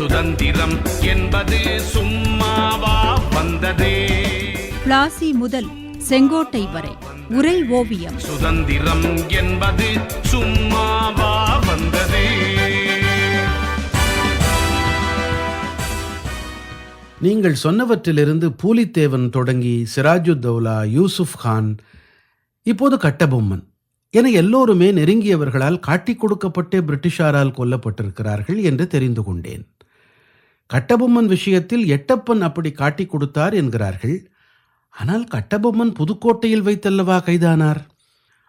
சுதந்திரம் என்பது சும்மாவா வந்ததே. பிளாசி முதல் செங்கோட்டை வரை உரை ஓவியம். சுதந்திரம் என்பது சும்மாவா வந்ததே. நீங்கள் சொன்னவற்றிலிருந்து பூலித்தேவன் தொடங்கி சிராஜுத்தௌலா யூசுப் கான் இப்போது கட்டபொம்மன் என எல்லோருமே நெருங்கியவர்களால் காட்டிக் கொடுக்கப்பட்டே பிரிட்டிஷாரால் கொல்லப்பட்டிருக்கிறார்கள் என்று தெரிந்து கொண்டேன். கட்டபொம்மன் விஷயத்தில் எட்டப்பன் அப்படி காட்டிக் கொடுத்தார் என்கிறார்கள். ஆனால் கட்டபொம்மன் புதுக்கோட்டையில் வைத்தல்லவா கைதானார்?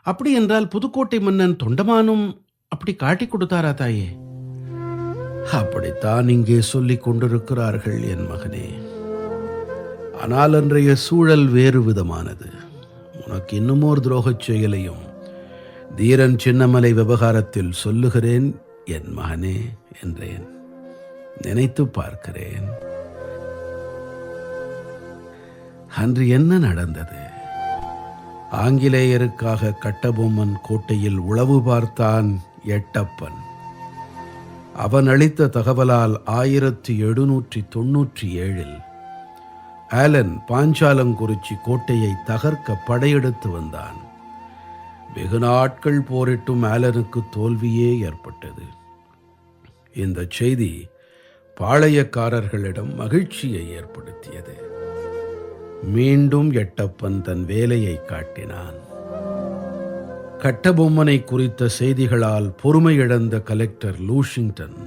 அப்படி என்றால் புதுக்கோட்டை மன்னன் தொண்டமானும் அப்படி காட்டிக் கொடுத்தாரா தாயே? அப்படித்தான் இங்கே சொல்லிக் கொண்டிருக்கிறார்கள் என் மகனே. ஆனால் அன்றைய சூழல் வேறு விதமானது. உனக்கு இன்னுமோர் துரோகச் செயலையும் தீரன் சின்னமலை விவகாரத்தில் சொல்லுகிறேன் என் மகனே என்றேன். நினைத்து பார்க்கிறேன். அன்று என்ன நடந்தது? ஆங்கிலேயருக்காக கட்டபொம்மன் கோட்டையில் உளவு பார்த்தான் எட்டப்பன். அவன் அளித்த தகவலால் ஆயிரத்தி எழுநூற்றி தொன்னூற்றி ஏழில் ஆலன் பாஞ்சாலங்குறிச்சி கோட்டையை தகர்க்க படையெடுத்து வந்தான். வெகு நாட்கள் போரிட்டும் ஆலனுக்கு தோல்வியே ஏற்பட்டது. இந்த செய்தி பாளையக்காரர்களிடம் மகிழ்ச்சியை ஏற்படுத்தியது. மீண்டும் எட்டப்பன் தன் வேலையை காட்டினான். கட்டபொம்மனை குறித்த செய்திகளால் பொறுமையிழந்த collector Lushington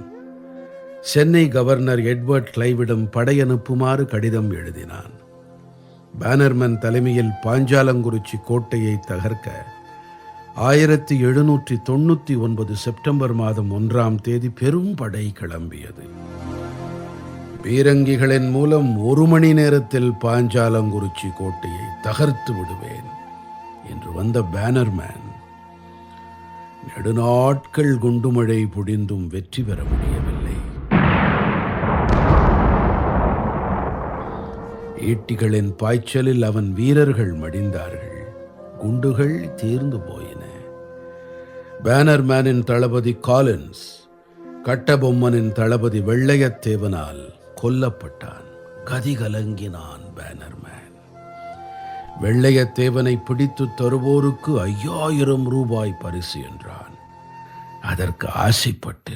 Chennai governor Edward கிளைவிடம் படையனுப்புமாறு கடிதம் எழுதினான். பேனர்மன் தலைமையில் பாஞ்சாலங்குறிச்சி கோட்டையை தகர்க்க ஆயிரத்தி எழுநூற்றி தொண்ணூற்றி ஒன்பது செப்டம்பர் மாதம் ஒன்றாம் தேதி பெரும் படை கிளம்பியது. பீரங்கிகளின் மூலம் ஒரு மணி நேரத்தில் பாஞ்சாலங்குறிச்சி கோட்டையை தகர்த்து விடுவேன் என்று வந்த பேனர்மேன். நெடுநாட்கள் குண்டுமழை பொடிந்தும் வெற்றி பெற முடியவில்லை. ஈட்டிகளின் பாய்ச்சலில் அவன் வீரர்கள் மடிந்தார்கள். குண்டுகள் தீர்ந்து போயின. பேனர்மேனின் தளபதி காலின்ஸ் கட்டபொம்மனின் தளபதி வெள்ளையத்தேவனால் கொல்லப்பட்டான். கதிகலங்கினான் பேனர்மேன். வெள்ளையத்தேவனை பிடித்து தருவோருக்கு ஐயாயிரம் ரூபாய் பரிசு என்றான். அதற்கு ஆசைப்பட்டு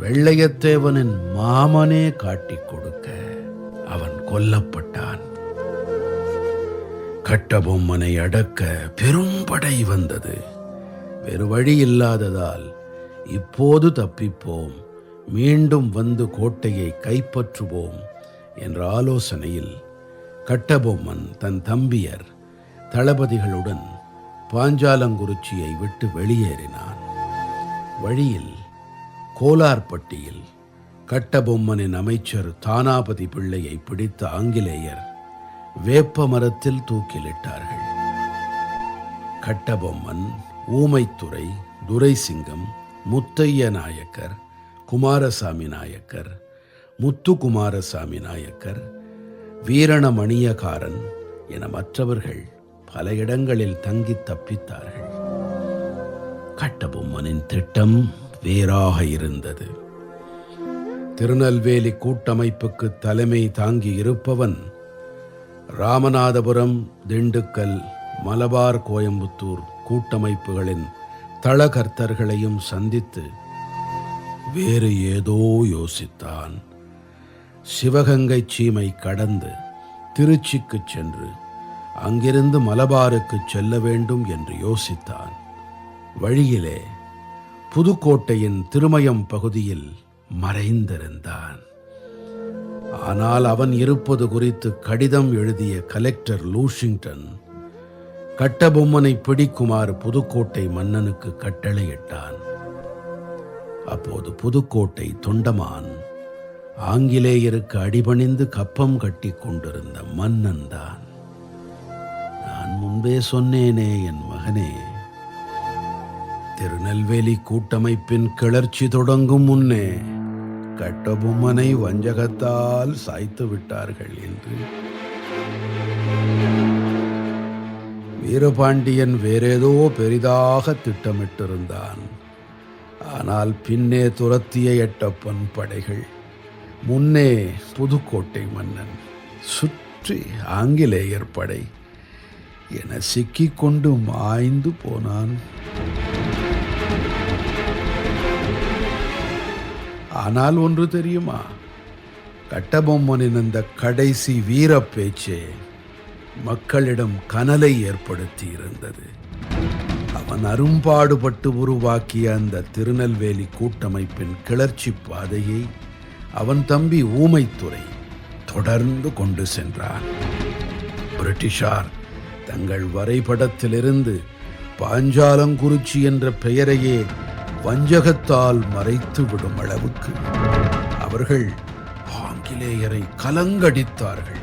வெள்ளையத்தேவனின் மாமனே காட்டிக் கொடுக்க அவன் கொல்லப்பட்டான். கட்டபொம்மனை அடக்க பெரும்படை வந்தது. வேறு வழி இல்லாததால் இப்போது தப்பிப்போம். மீண்டும் வந்து கோட்டையை கைப்பற்றுவோம் என்ற ஆலோசனையில் கட்டபொம்மன் தன் தம்பியர் தளபதிகளுடன் பாஞ்சாலங்குறிச்சியை விட்டு வெளியேறினான். வழியில் கோலார்பட்டியில் கட்டபொம்மனின் அமைச்சர் தானாபதி பிள்ளையை பிடித்த ஆங்கிலேயர் வேப்ப மரத்தில் தூக்கிலிட்டார்கள். கட்டபொம்மன் ஊமைத்துறை துரைசிங்கம் முத்தைய நாயக்கர் குமாரசாமி நாயக்கர் முத்து குமாரசாமி நாயக்கர் வீரணமணியகாரன் என மற்றவர்கள் பல இடங்களில் தங்கி தப்பித்தார்கள். கட்டபொம்மனின் திட்டம் வேறாக இருந்தது. திருநெல்வேலி கூட்டமைப்புக்கு தலைமை தாங்கி இருப்பவன் ராமநாதபுரம் திண்டுக்கல் மலபார் கோயம்புத்தூர் கூட்டமைப்புகளின் தளகர்த்தர்களையும் சந்தித்து வேறு ஏதோ யோசித்தான். சிவகங்கை சீமை கடந்து திருச்சிக்குச் சென்று அங்கிருந்து மலபாருக்கு செல்ல வேண்டும் என்று யோசித்தான். வழியிலே புதுக்கோட்டையின் திருமயம் பகுதியில் மறைந்திருந்தான். ஆனால் அவன் இருப்பது குறித்து கடிதம் எழுதிய கலெக்டர் லூஷிங்டன் கட்டபொம்மனை பிடிக்குமாறு புதுக்கோட்டை மன்னனுக்கு கட்டளையிட்டான். அப்போது புதுக்கோட்டை தொண்டமான் ஆங்கிலேயருக்கு அடிபணிந்து கப்பம் கட்டி கொண்டிருந்த மன்னன் தான். நான் முன்பே சொன்னேனே என் மகனே திருநெல்வேலி கூட்டமைப்பின் கிளர்ச்சி தொடங்கும் முன்னே கட்டபொம்மனை வஞ்சகத்தால் சாய்த்து விட்டார்கள் என்று. வீரபாண்டியன் வேறேதோ பெரிதாக திட்டமிட்டிருந்தான். ஆனால் பின்னே துரத்திய எட்டப்பன் படைகள் முன்னே புதுக்கோட்டை மன்னன் சுற்றி ஆங்கிலேயர் படை என சிக்கிக்கொண்டு மாய்ந்து போனான். ஆனால் ஒன்று தெரியுமா? கட்டபொம்மனின் அந்த கடைசி வீரப் பேச்சே மக்களிடம் கனலை ஏற்படுத்தி இருந்தது. அவன் அரும்பாடுபட்டு உருவாக்கிய அந்த திருநெல்வேலி கூட்டமைப்பின் கிளர்ச்சி பாதையை அவன் தம்பி ஊமைத்துறை தொடர்ந்து கொண்டு சென்றான். பிரிட்டிஷார் தங்கள் வரைபடத்திலிருந்து பாஞ்சாலங்குறிச்சி என்ற பெயரையே வஞ்சகத்தால் மறைத்து விடும் அளவுக்கு அவர்கள் ஆங்கிலேயரை கலங்கடித்தார்கள்.